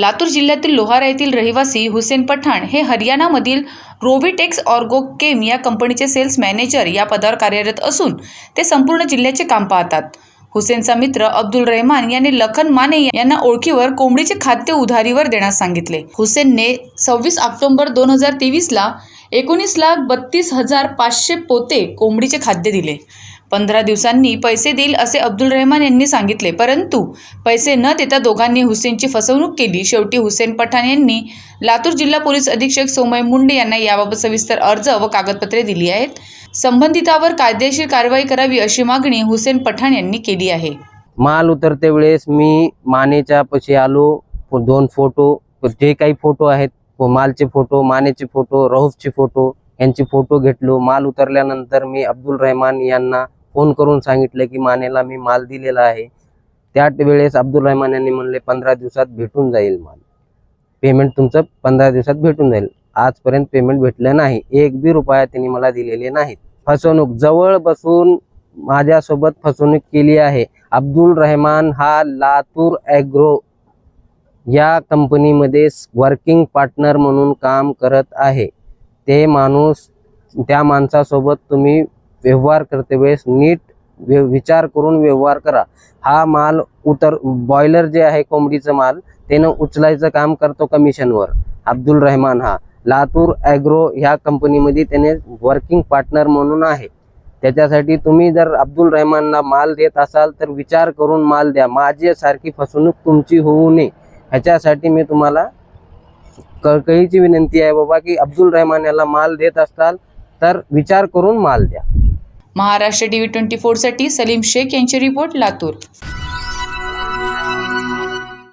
लातूर जिल्ह्यातील लोहारा येथील रहिवासी हुसेन पठाण हे हरियाणामधील रोविटेक्स ऑर्गो केम या कंपनीचे सेल्स मॅनेजर या पदावर कार्यरत असून ते संपूर्ण जिल्ह्याचे काम पाहतात. हुसेनचा मित्र अब्दुल रहमान याने लखन माने यांना ओळखीवर कोंबडीचे खाद्य उधारीवर देण्यास सांगितले. हुसेनने सव्वीस ऑक्टोबर दोन हजार तेवीसला एकोणीस लाख बत्तीस हजार पाचशे पोते कोंबडीचे खाद्य दिले. पंधरा दिवसांनी पैसे देईल असे अब्दुल रहमान यांनी सांगितले. परंतु पैसे न देता दोघांनी हुसेनची फसवणूक केली. शेवटी हुसेन पठाण यांनी लातूर जिल्हा पोलीस अधीक्षक सोमय मुंडे यांना याबाबत सविस्तर अर्ज व कागदपत्रे दिली आहेत. संबंधितावर कायदेशीर कारवाई करावी अशी मागणी हुसेन पठाण यांनी केली आहे. माल उतरते वेळेस मी मानेच्या पशी आलो. दोन फोटो जे काही फोटो आहेत व मालचे फोटो मानेचे फोटो रऊफचे फोटो यांचे फोटो घेतलो. माल उतरल्यानंतर मी अब्दुल रहमान यांना फोन करून सांगितलं की मानेला मी माल दिलेला आहे. त्या वेळेस अब्दुल रहमान यांनी म्हणले पंधरा दिवसात भेटून जाईल माल. पेमेंट तुमचं पंधरा दिवसात भेटून जाईल. आजपर्यंत पेमेंट भेटलं नाही. एक बी रुपया त्यांनी मला दिलेले नाहीत. फसवणूक. जवळ बसून माझ्यासोबत फसवणूक केली आहे. अब्दुल रहमान हा लातूर ॲग्रो या कंपनीमध्ये वर्किंग पार्टनर म्हणून काम करत आहे. ते माणूस त्या माणसासोबत तुम्ही व्यवहार करते वेळेस नीट व्य- विचार करून व्यवहार करा. हा माल उतर बॉयलर जे आहे कोंबडीचं माल त्यानं उचलायचं काम करतो कमिशनवर अब्दुल रहमान हा. लातूर ॲग्रो ह्या कंपनीमध्ये त्याने वर्किंग पार्टनर म्हणून आहे. त्याच्यासाठी तुम्ही जर अब्दुल रहमानला माल देत असाल तर विचार करून माल द्या. माझ्यासारखी फसवणूक तुमची होऊ नये. ह्याच्यासाठी मी तुम्हाला कळकळीची विनंती आहे बाबा की अब्दुल रहमान याला माल देत असाल तर विचार करून माल द्या. महाराष्ट्र टीव्ही ट्वेंटी फोरसाठी सलीम शेख यांची रिपोर्ट लातूर.